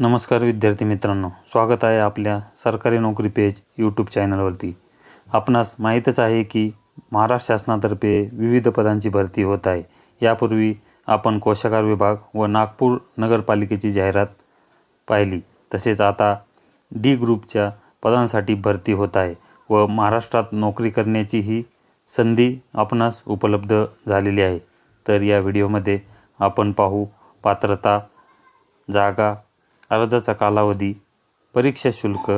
नमस्कार विद्यार्थी मित्रांनो. स्वागत आहे आपल्या सरकारी नोकरी पेज यूट्यूब चॅनलवरती आपणास माहीतच आहे की महाराष्ट्र शासनातर्फे विविध पदांची भरती होत आहे. यापूर्वी आपण कोशागार विभाग व नागपूर नगरपालिकेची जाहिरात पाहिली. तसेच आता डी ग्रुपच्या पदांसाठी भरती होत आहे व महाराष्ट्रात नोकरी करण्याची ही संधी आपणास उपलब्ध झालेली आहे. तर या व्हिडिओमध्ये आपण पाहू पात्रता जागा अर्जाचा कालावधी परीक्षा शुल्क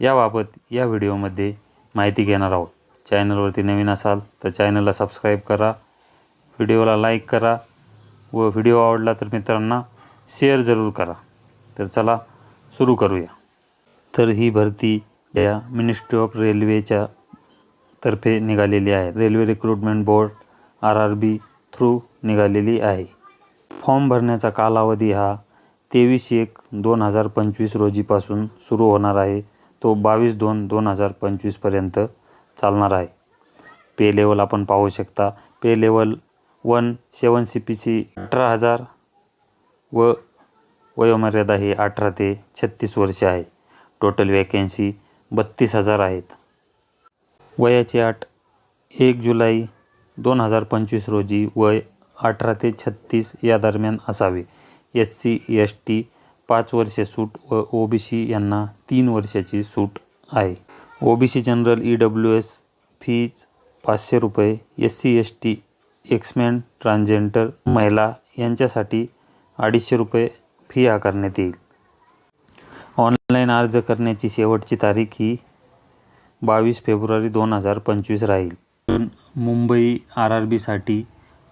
याबाबत या व्हिडिओमध्ये माहिती घेणार आहोत. चॅनलवरती नवीन असाल तर चॅनलला सबस्क्राईब करा व्हिडिओला लाईक करा व व्हिडिओ आवडला तर मित्रांना शेअर जरूर करा. तर चला सुरू करूया. तर ही भरती या मिनिस्ट्री ऑफ रेल्वेच्या तर्फे निघालेली आहे. Railway recruitment board R R B through निघालेली आहे. फॉर्म भरण्याचा कालावधी हा तेवीस एक दोन हजार पंचवीस रोजीपासून सुरू होणार आहे. तो बावीस दोन दोन हजार पंचवीसपर्यंत चालणार आहे. पे लेवल आपण पाहू शकता. Pay level one seven C पीची अठरा हजार व वयोमर्यादा ही अठरा ते छत्तीस वर्षे आहे. टोटल वॅकेन्सी बत्तीस हजार आहेत. वयाची अट एक जुलै दोन हजार पंचवीस रोजी वय अठरा ते छत्तीस या दरम्यान असावे. एस सी एस टी पाच वर्षे सूट व ओ बी सी यांना तीन वर्षाची सूट आहे. O B C general E W S fees पाचशे रुपये S C S T ex man transgender महिला यांच्यासाठी अडीचशे रुपये फी आकारण्यात येईल. ऑनलाईन अर्ज करण्याची शेवटची तारीख ही बावीस फेब्रुवारी दोन हजार पंचवीस राहील. मुंबई आर आर बीसाठी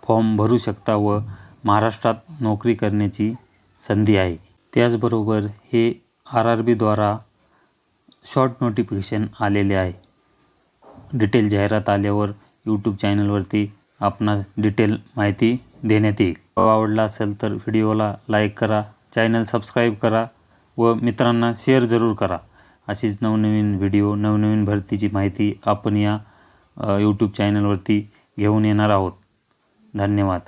फॉर्म भरू शकता व महाराष्ट्रात नोकरी करण्याची संधी आहे. त्याचबरोबर हे आर आर बीद्वारा शॉर्ट नोटिफिकेशन आलेले आहे. डिटेल जाहिरात आल्यावर यूट्यूब चॅनलवरती आपणास डिटेल माहिती देण्यात येईल. आवडला असेल तर व्हिडिओला लाईक करा चॅनल सबस्क्राईब करा व मित्रांना शेअर जरूर करा. अशीच नवनवीन व्हिडिओ नवनवीन भरतीची माहिती आपण या यूट्यूब चॅनलवरती घेऊन येणार आहोत. धन्यवाद.